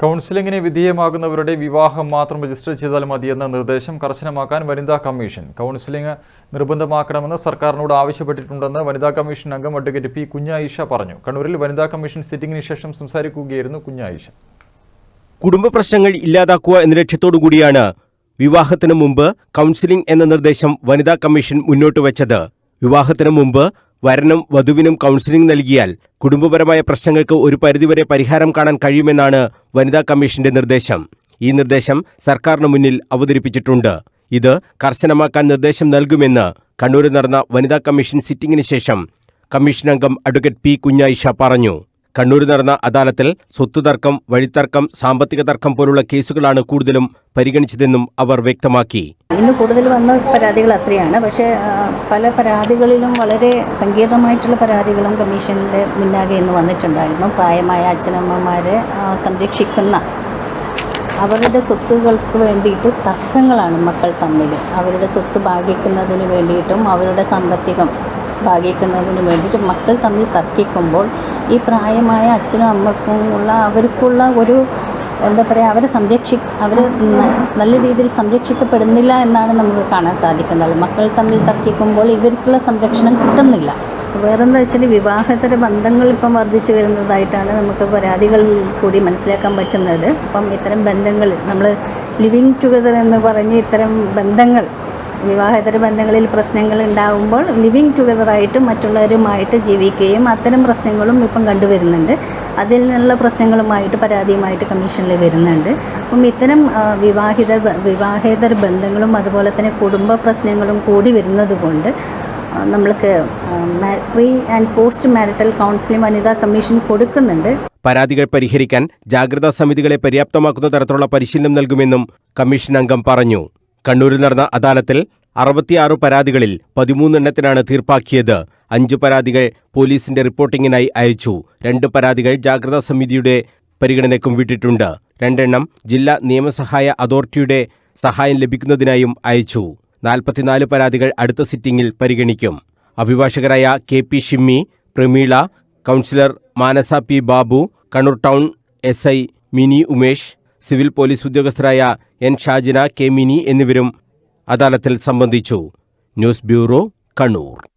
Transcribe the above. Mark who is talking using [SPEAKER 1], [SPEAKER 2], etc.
[SPEAKER 1] കൗൺസിലിംഗിന് വിധേയമാകുന്നവരുടെ വിവാഹം മാത്രം രജിസ്റ്റർ ചെയ്താൽ മതിയെന്ന നിർദ്ദേശം കർശനമാക്കാൻ വനിതാ കമ്മീഷൻ. കൗൺസിലിംഗ് നിർബന്ധമാക്കണമെന്ന് സർക്കാരിനോട് ആവശ്യപ്പെട്ടിട്ടുണ്ടെന്ന് വനിതാ കമ്മീഷൻ അംഗം അഡ്വക്കേറ്റ് പി കുഞ്ഞായിഷ പറഞ്ഞു. കണ്ണൂരിൽ വനിതാ കമ്മീഷൻ സിറ്റിംഗിന് ശേഷം സംസാരിക്കുകയായിരുന്നു കുഞ്ഞായിഷ.
[SPEAKER 2] കുടുംബ പ്രശ്നങ്ങൾ ഇല്ലാതാക്കുക എന്ന ലക്ഷ്യത്തോടുകൂടിയാണ് വിവാഹത്തിന് മുമ്പ് കൗൺസിലിംഗ് എന്ന നിർദ്ദേശം വനിതാ കമ്മീഷൻ മുന്നോട്ട് വെച്ചത്. വിവാഹത്തിന് മുമ്പ് വരനും വധുവിനും കൗൺസിലിംഗ് നൽകിയാൽ കുടുംബപരമായ പ്രശ്നങ്ങൾക്ക് ഒരു പരിധിവരെ പരിഹാരം കാണാൻ കഴിയുമെന്നാണ് വനിതാ കമ്മീഷന്റെ നിർദ്ദേശം. ഈ നിർദ്ദേശം സർക്കാരിന് മുന്നിൽ അവതരിപ്പിച്ചിട്ടുണ്ട്. ഇത് കർശനമാക്കാൻ നിർദ്ദേശം നൽകുമെന്ന് കണ്ണൂരിൽ നടന്ന വനിതാ കമ്മീഷൻ സിറ്റിംഗിന് ശേഷം കമ്മീഷൻ അംഗം അഡ്വക്കേറ്റ് പി കുഞ്ഞായിഷ പറഞ്ഞു. കണ്ണൂരിൽ നടന്ന അദാലത്തിൽ സ്വത്തുതർക്കം വഴിത്തർക്കം സാമ്പത്തിക തർക്കം പോലുള്ള കേസുകളാണ് കൂടുതലും പരിഗണിച്ചതെന്നും അവർ വ്യക്തമാക്കി.
[SPEAKER 3] ഇന്ന് കൂടുതൽ വന്ന പരാതികൾ അത്രയാണ്. പക്ഷേ പല പരാതികളിലും വളരെ സങ്കീർണമായിട്ടുള്ള പരാതികളും കമ്മീഷന്റെ മുന്നാകെ ഇന്ന് വന്നിട്ടുണ്ടായിരുന്നു. പ്രായമായ അച്ഛനമ്മമാരെ സംരക്ഷിക്കുന്ന അവരുടെ സ്വത്തുകൾക്ക് വേണ്ടിയിട്ട് തർക്കങ്ങളാണ് മക്കൾ തമ്മിൽ അവരുടെ സ്വത്ത് ഭാഗിക്കുന്നതിന് വേണ്ടിയിട്ടും അവരുടെ സാമ്പത്തികം ഭാഗിക്കുന്നതിന് വേണ്ടിയിട്ട് മക്കൾ തമ്മിൽ തർക്കിക്കുമ്പോൾ ഈ പ്രായമായ അച്ഛനും അമ്മക്കും ഉള്ള അവർക്കുള്ള ഒരു എന്താ പറയുക അവരെ സംരക്ഷി അവർ നല്ല രീതിയിൽ സംരക്ഷിക്കപ്പെടുന്നില്ല എന്നാണ് നമുക്ക് കാണാൻ സാധിക്കുന്നത്. മക്കൾ തമ്മിൽ തർക്കിക്കുമ്പോൾ ഇവർക്കുള്ള സംരക്ഷണം കിട്ടുന്നില്ല. വേറെന്താ വെച്ചാൽ വിവാഹേതര ബന്ധങ്ങൾ ഇപ്പം വർദ്ധിച്ചു വരുന്നതായിട്ടാണ് നമുക്ക് പരാതികളിൽ കൂടി മനസ്സിലാക്കാൻ പറ്റുന്നത്. അപ്പം ഇത്തരം ബന്ധങ്ങൾ നമ്മൾ ലിവിങ് ടുഗദർ എന്ന് പറഞ്ഞ് ഇത്തരം ബന്ധങ്ങൾ വിവാഹേതര ബന്ധങ്ങളിൽ പ്രശ്നങ്ങൾ ഉണ്ടാകുമ്പോൾ ലിവിങ് ടുഗദറായിട്ട് മറ്റുള്ളവരുമായിട്ട് ജീവിക്കുകയും അത്തരം പ്രശ്നങ്ങളും ഇപ്പം കണ്ടുവരുന്നുണ്ട്. അതിൽ നിന്നുള്ള പ്രശ്നങ്ങളുമായിട്ട് പരാതിയുമായിട്ട് കമ്മീഷനിൽ വരുന്നുണ്ട്. അപ്പം ഇത്തരം വിവാഹിത വിവാഹേതര ബന്ധങ്ങളും അതുപോലെ തന്നെ കുടുംബ പ്രശ്നങ്ങളും കൂടി വരുന്നത് കൊണ്ട് നമ്മൾക്ക് pre and post marital counselling വനിതാ കമ്മീഷൻ കൊടുക്കുന്നുണ്ട്.
[SPEAKER 2] പരാതികൾ പരിഹരിക്കാൻ ജാഗ്രതാ സമിതികളെ പര്യാപ്തമാക്കുന്ന തരത്തിലുള്ള പരിശീലനം നൽകുമെന്നും കമ്മീഷൻ അംഗം പറഞ്ഞു. കണ്ണൂരിൽ നടന്ന അദാലത്തിൽ അറുപത്തിയാറ് പരാതികളിൽ പതിമൂന്നെണ്ണത്തിനാണ് തീർപ്പാക്കിയത്. അഞ്ച് പരാതികൾ പോലീസിന്റെ റിപ്പോർട്ടിങ്ങിനായി അയച്ചു. രണ്ട് പരാതികൾ ജാഗ്രതാ സമിതിയുടെ പരിഗണനയ്ക്കും വിട്ടിട്ടുണ്ട്. രണ്ടെണ്ണം ജില്ലാ നിയമസഹായ അതോറിറ്റിയുടെ സഹായം ലഭിക്കുന്നതിനായും അയച്ചു. നാൽപ്പത്തിനാല് പരാതികൾ അടുത്ത സിറ്റിംഗിൽ പരിഗണിക്കും. അഭിഭാഷകരായ K P Shimmi Prameela counsellor Manasa P Babu Kannur town S I Mini Umesh civil police ഉദ്യോഗസ്ഥരായ N Shajina K Mini എന്നിവരും അദാലത്തിൽ സംബന്ധിച്ചു. News bureau Kannur.